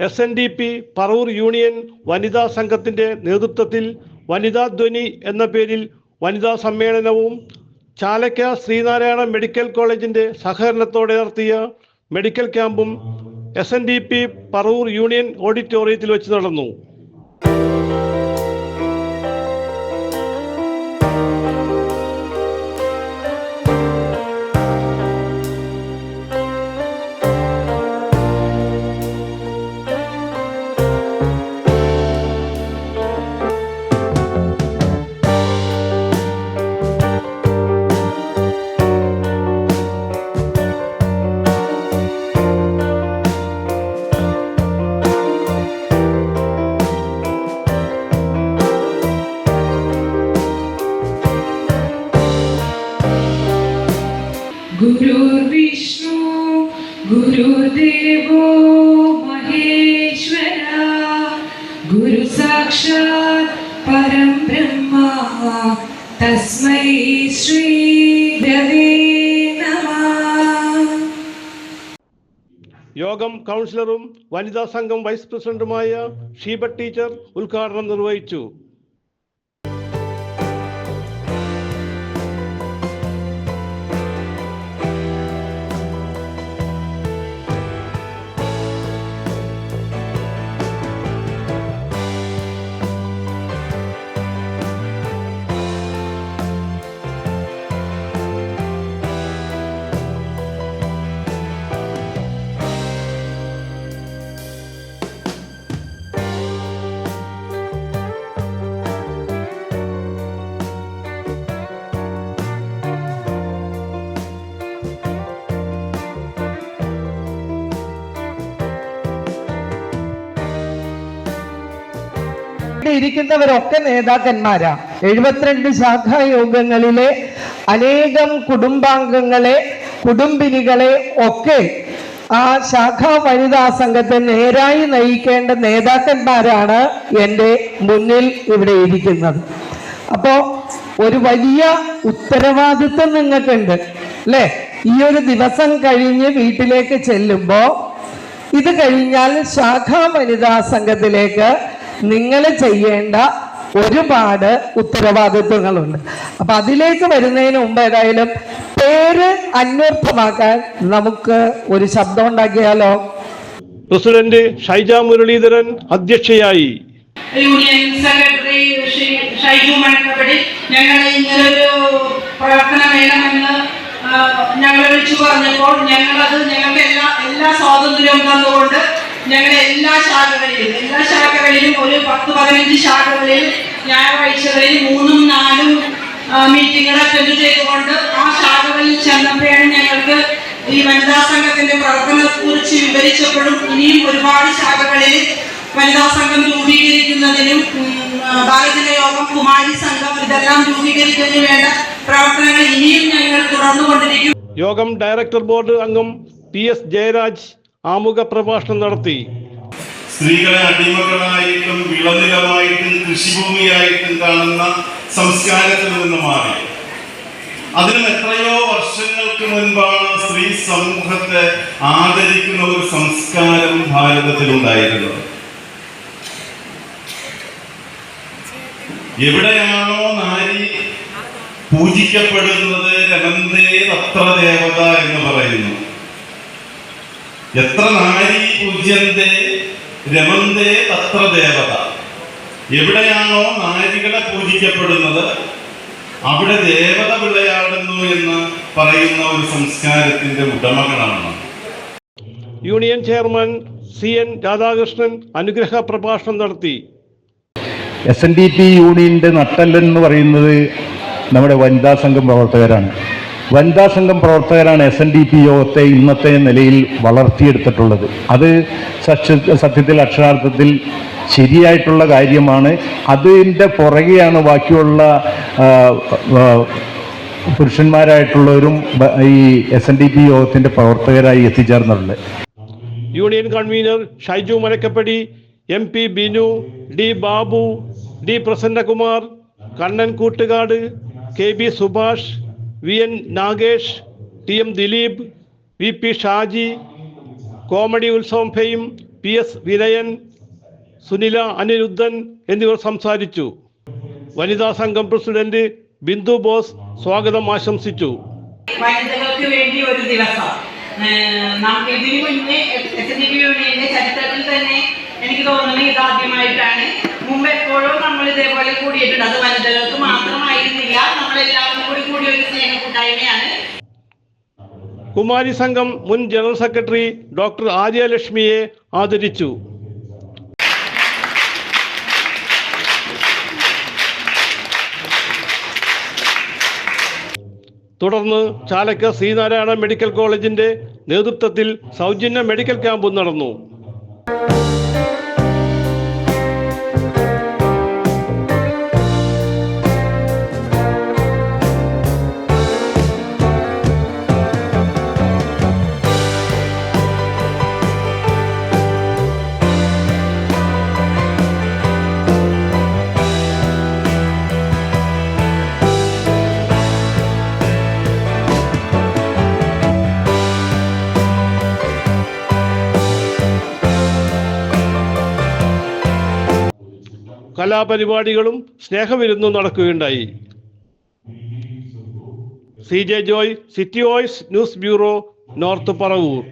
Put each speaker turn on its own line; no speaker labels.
S N D P Paravur union വനിതാ സംഘത്തിന്റെ നേതൃത്വത്തിൽ വനിതാ ധ്വനി എന്ന പേരിൽ വനിതാ സമ്മേളനവും ചാലക്ക ശ്രീനാരായണ മെഡിക്കൽ കോളേജിന്റെ സഹകരണത്തോടെ നടത്തിയ മെഡിക്കൽ ക്യാമ്പും S N D P Paravur union ഓഡിറ്റോറിയത്തിൽ വെച്ച് നടന്നു.
गुरुर्विष्णु गुरुर्देवो महेश्वरा गुरु साक्षात् परं ब्रह्मा तस्मै श्री गुरवे नमः
യോഗം കൗൺസിലറും വനിതാ സംഘം വൈസ് പ്രസിഡന്റുമായ ഷീബ ടീച്ചർ ഉദ്ഘാടനം നിർവഹിച്ചു
ഇവിടെ ഇരിക്കുന്നവരൊക്കെ നേതാക്കന്മാരാ. എഴുപത്തിരണ്ട് ശാഖാ യോഗങ്ങളിലെ അനേകം കുടുംബാംഗങ്ങളെ കുടുംബിനികളെ ഒക്കെ ആ ശാഖാ വനിതാ സംഘത്തെ നേരായി നയിക്കേണ്ട നേതാക്കന്മാരാണ് എന്റെ മുന്നിൽ ഇവിടെ ഇരിക്കുന്നത്. അപ്പോ ഒരു വലിയ ഉത്തരവാദിത്വം നിങ്ങൾക്കുണ്ട് അല്ലേ? ഈ ഒരു ദിവസം കഴിഞ്ഞ് വീട്ടിലേക്ക് ചെല്ലുമ്പോ ഇത് കഴിഞ്ഞാൽ ശാഖാ വനിതാ സംഘത്തിലേക്ക് നിങ്ങൾ ചെയ്യേണ്ട ഒരുപാട് ഉത്തരവാദിത്വങ്ങളുണ്ട്. അപ്പൊ അതിലേക്ക് വരുന്നതിന് മുമ്പ് ഏതായാലും പേര് അന്വർത്ഥമാക്കാൻ നമുക്ക് ഒരു ശബ്ദം ഉണ്ടാക്കിയാലോ?
പ്രസിഡന്റ് ഷൈജ മുരളീധരൻ അധ്യക്ഷയായി.
യൂണിയൻ സെക്രട്ടറി ഷൈജു മണക്കപ്പടി ഞങ്ങൾ ഇങ്ങനൊരു പ്രവർത്തനം വേണമെന്ന് ഞങ്ങൾ വിളിച്ചു പറഞ്ഞപ്പോൾ ഞങ്ങളത് ഞങ്ങൾക്ക് എല്ലാ എല്ലാ സ്വാതന്ത്ര്യവും തന്നുകൊണ്ട് ഞങ്ങളുടെ എല്ലാ ശാഖകളിലും എല്ലാ ശാഖകളിലും ഒരു പത്ത് പതിനഞ്ച് ശാഖകളിൽ ഞായറാഴ്ചകളിൽ മൂന്നും നാലും മീറ്റിങ്ങുകൾ അറ്റൻഡ് ചെയ്തുകൊണ്ട് ആ ശാഖകളിൽ ചെന്നപ്പോഴാണ് ഞങ്ങൾക്ക് ഈ വനിതാ സംഘത്തിന്റെ പ്രവർത്തനത്തെ കുറിച്ച് വിവരിച്ചപ്പോഴും ഇനിയും ഒരുപാട് ശാഖകളിൽ വനിതാ സംഘം രൂപീകരിക്കുന്നതിനും ബാലജന യോഗം കുമാരി സംഘം ഇതെല്ലാം രൂപീകരിക്കുന്നതിന് വേണ്ട പ്രവർത്തനങ്ങൾ ഇനിയും ഞങ്ങൾ തുടർന്നുകൊണ്ടിരിക്കും.
യോഗം ഡയറക്ടർ ബോർഡ് അംഗം പി എസ് ജയരാജ് ആമുഖ പ്രഭാഷണം നടത്തി.
സ്ത്രീകളെ അടിമകളായിട്ടും വിളനിലമായിട്ടും കൃഷിഭൂമിയായിട്ടും കാണുന്ന സംസ്കാരത്തിൽ നിന്ന് മാറി. അതിനും എത്രയോ വർഷങ്ങൾക്ക് മുൻപാണ് സ്ത്രീ സമൂഹത്തെ ആദരിക്കുന്ന ഒരു സംസ്കാരം ഭാരതത്തിലുണ്ടായിരുന്നത്. എവിടെയാണോ നാരി പൂജിക്കപ്പെടുന്നത് രമന്തേ തത്ര ദേവത എന്ന് പറയുന്നു. എത്ര നാരി പൂജ്യന്തേ രമന്തേ തത്ര ദേവത. എവിടെയാണോ നാരികളെ പൂജിക്കപ്പെടുന്നത് അവിടെ ദേവത വിളയാടുന്നു എന്ന് പറയുന്ന ഒരു സംസ്കാരത്തിന്റെ ഉടമകളാണ്.
Union chairman C N Radhakrishnan അനുഗ്രഹ പ്രഭാഷണം നടത്തി.
എസ് എൻ ഡി പി യൂണിയന്റെ നട്ടല്ലെന്ന് പറയുന്നത് നമ്മുടെ വനിതാ സംഘം പ്രവർത്തകരാണ്. വനിതാ സംഘം പ്രവർത്തകരാണ് എസ് എൻ ഡി പി യോഗത്തെ ഇന്നത്തെ നിലയിൽ വളർത്തിയെടുത്തിട്ടുള്ളത്. അത് സത്യ സത്യത്തിൽ അക്ഷരാർത്ഥത്തിൽ ശരിയായിട്ടുള്ള കാര്യമാണ്. അതിന്റെ പുറകെയാണ് ബാക്കിയുള്ള പുരുഷന്മാരായിട്ടുള്ളവരും ഈ എസ് എൻ ഡി പി യോഗത്തിന്റെ പ്രവർത്തകരായി എത്തിച്ചേർന്നിട്ടുണ്ട്.
Union convener Shaiju Malakkappadi M P Binu D Babu D Prasannakumar Kannan Koottukad K B Subhash V N Nagesh T M Dileep V P Shaji comedy Utsavam ഫെയും P S Vinayan Sunila Anirudhan എന്നിവർ സംസാരിച്ചു. വനിതാ സംഘം president Bindu boss സ്വാഗതം ആശംസിച്ചു.
വനിതകൾക്ക് വേണ്ടി ഒരു ദിവസം. ചരിത്രത്തിൽ തന്നെ എനിക്ക് തോന്നുന്നു ഇതാദ്യമായിട്ടാണ്. മുമ്പ് കൂട്ടായ്മയാണ്
കുമാരി സംഘം മുൻ ജനറൽ സെക്രട്ടറി ഡോക്ടർ ആര്യലക്ഷ്മിയെ ആദരിച്ചു. തുടർന്ന് ചാലക്ക ശ്രീനാരായണ മെഡിക്കൽ കോളേജിന്റെ നേതൃത്വത്തിൽ സൗജന്യ മെഡിക്കൽ ക്യാമ്പും നടന്നു. കലാപരിപാടികളും സ്നേഹവിരുന്നും നടക്കുകയുണ്ടായി. C J Joy City Voice news bureau North Paravur.